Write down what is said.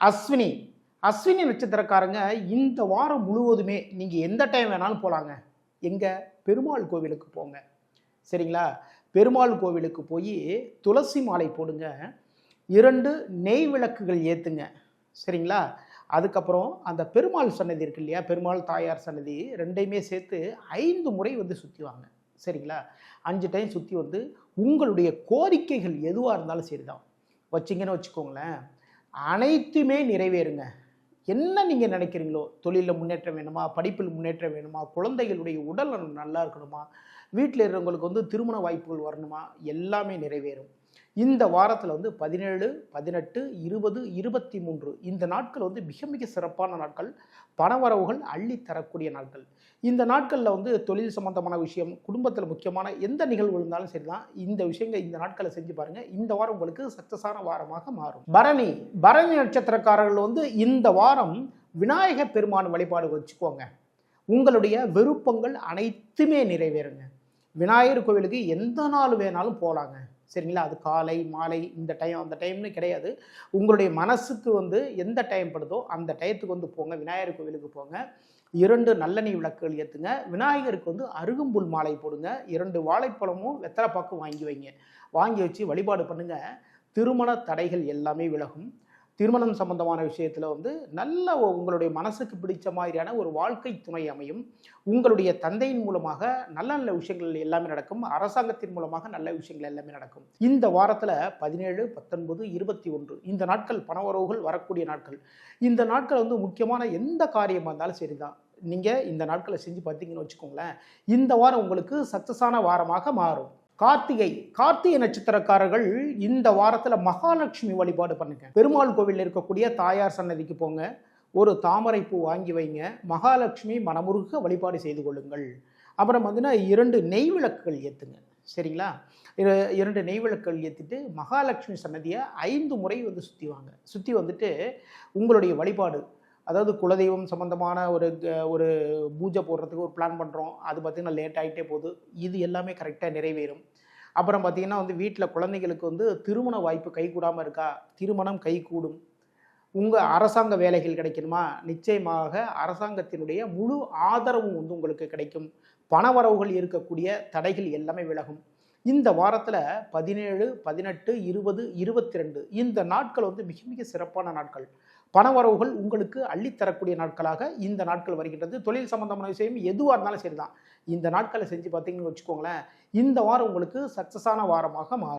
அஸ்வினி. அஸ்வினி நட்சத்திரக்காரங்க இந்த வாரம் முழுவதுமே நீங்கள் எந்த டைம் வேணாலும் போகலாங்க எங்கே? பெருமாள் கோவிலுக்கு போங்க. சரிங்களா? பெருமாள் கோவிலுக்கு போய் துளசி மாலை போடுங்க. இரண்டு நெய் விளக்குகள் ஏற்றுங்க சரிங்களா? அதுக்கப்புறம் அந்த பெருமாள் சன்னதி இருக்கு இல்லையா? பெருமாள் தாயார் சன்னதி ரெண்டையுமே சேர்த்து ஐந்து முறை வந்து சுற்றி வாங்க. சரிங்களா? அஞ்சு டைம் சுற்றி வந்து உங்களுடைய கோரிக்கைகள் எதுவாக இருந்தாலும் சரிதான். வச்சிங்கன்னு வச்சுக்கோங்களேன். அனைத்துமே நிறைவேறுங்க. என்ன நீங்கள் நினைக்கிறீங்களோ? தொழிலில் முன்னேற்றம் வேணுமா? படிப்பில் முன்னேற்றம் வேணுமா? குழந்தைகளுடைய உடல் நலம் நல்லா இருக்கணுமா? வீட்டில் இருக்கிறவங்களுக்கு வந்து திருமண வாய்ப்புகள் வரணுமா? எல்லாமே நிறைவேறும். இந்த வாரத்தில் வந்து பதினேழு பதினெட்டு இருபது இருபத்தி மூன்று இந்த நாட்கள் வந்து மிக மிக சிறப்பான நாட்கள். பணவரவுகள் அள்ளி தரக்கூடிய நாட்கள். இந்த நாட்களில் வந்து தொழில் சம்பந்தமான விஷயம் குடும்பத்தில் முக்கியமான எந்த நிகழ்வு இருந்தாலும் சரி தான் இந்த விஷயங்கள் இந்த நாட்களை செஞ்சு பாருங்கள் இந்த வாரம் உங்களுக்கு சக்சஸான வாரமாக மாறும். பரணி பரணி நட்சத்திரக்காரர்கள் வந்து இந்த வாரம் விநாயக பெருமான் வழிபாடு வச்சுக்கோங்க. உங்களுடைய விருப்பங்கள் அனைத்துமே நிறைவேறுங்க. விநாயகர் கோவிலுக்கு எந்த நாள் வேணாலும் போகலாங்க சரிங்களா? அது காலை மாலை இந்த டைம் அந்த டைம்னு கிடையாது. உங்களுடைய மனசுக்கு வந்து எந்த டைம் படுதோ அந்த டயத்துக்கு வந்து போங்க. விநாயகர் கோவிலுக்கு போங்க. இரண்டு நல்லெண்ணெய் விளக்குகள் ஏற்றுங்க விநாயகருக்கு வந்து அருகம்புல் மாலை போடுங்க. இரண்டு வாழைப்பழமும் வெத்தலைப்பாக்கும் வாங்கி வைங்க. வாங்கி வச்சு வழிபாடு பண்ணுங்க. திருமண தடைகள் எல்லாமே விலகும். திருமணம் சம்பந்தமான விஷயத்தில் வந்து நல்ல உங்களுடைய மனசுக்கு பிடிச்ச மாதிரியான ஒரு வாழ்க்கை துணை அமையும். உங்களுடைய தந்தையின் மூலமாக நல்ல நல்ல விஷயங்கள் எல்லாமே நடக்கும். அரசாங்கத்தின் மூலமாக நல்ல விஷயங்கள் எல்லாமே நடக்கும். இந்த வாரத்தில் பதினேழு பத்தொன்பது இருபத்தி ஒன்று இந்த நாட்கள் பணவரவுகள் வரக்கூடிய நாட்கள். இந்த நாட்கள் வந்து முக்கியமான எந்த காரியமாக இருந்தாலும் சரிதான். நீங்கள் இந்த நாட்களை செஞ்சு பார்த்தீங்கன்னு வச்சுக்கோங்களேன். இந்த வாரம் உங்களுக்கு சக்ஸஸான வாரமாக மாறும். கார்த்திகை கார்த்திகை நட்சத்திரக்காரர்கள் இந்த வாரத்தில் மகாலட்சுமி வழிபாடு பண்ணுங்க. பெருமாள் கோவிலில் இருக்கக்கூடிய தாயார் சன்னதிக்கு போங்க. ஒரு தாமரை பூ வாங்கி வைங்க. மகாலட்சுமி மனமுருக வழிபாடு செய்து கொள்ளுங்கள். அப்புறம் வந்துன்னா இரண்டு நெய் விளக்குகள் ஏற்றுங்க சரிங்களா? இரண்டு நெய் விளக்குகள் ஏற்றிட்டு மகாலட்சுமி சன்னதியை ஐந்து முறை வந்து சுற்றி வாங்க. சுற்றி வந்துட்டு உங்களுடைய வழிபாடு. அதாவது குலதெய்வம் சம்மந்தமான ஒரு ஒரு பூஜை போடுறதுக்கு ஒரு பிளான் பண்ணுறோம் அது பார்த்திங்கன்னா லேட் ஆகிட்டே போகுது. இது எல்லாமே கரெக்டாக நிறைவேறும். அப்புறம் பார்த்திங்கன்னா வந்து வீட்டில் குழந்தைகளுக்கு வந்து திருமண வாய்ப்பு கைகூடாமல் இருக்கா? திருமணம் கைகூடும். உங்கள் அரசாங்க வேலைகள் கிடைக்கணுமா? நிச்சயமாக அரசாங்கத்தினுடைய முழு ஆதரவும் வந்து உங்களுக்கு கிடைக்கும். பணவரவுகள் இருக்கக்கூடிய தடைகள் எல்லாமே விலகும். இந்த வாரத்தில் பதினேழு பதினெட்டு இருபது இருபத்தி ரெண்டு இந்த நாட்கள் வந்து மிக மிக சிறப்பான நாட்கள். பணவரவுகள் உங்களுக்கு அள்ளித்தரக்கூடிய நாட்களாக இந்த நாட்கள் வருகின்றது. தொழில் சம்பந்தமான விஷயம் எதுவாக இருந்தாலும் சரிதான். இந்த நாட்களை செஞ்சு பார்த்தீங்கன்னு வச்சுக்கோங்களேன் இந்த வாரம் உங்களுக்கு சக்ஸஸான வாரமாக மாறும்.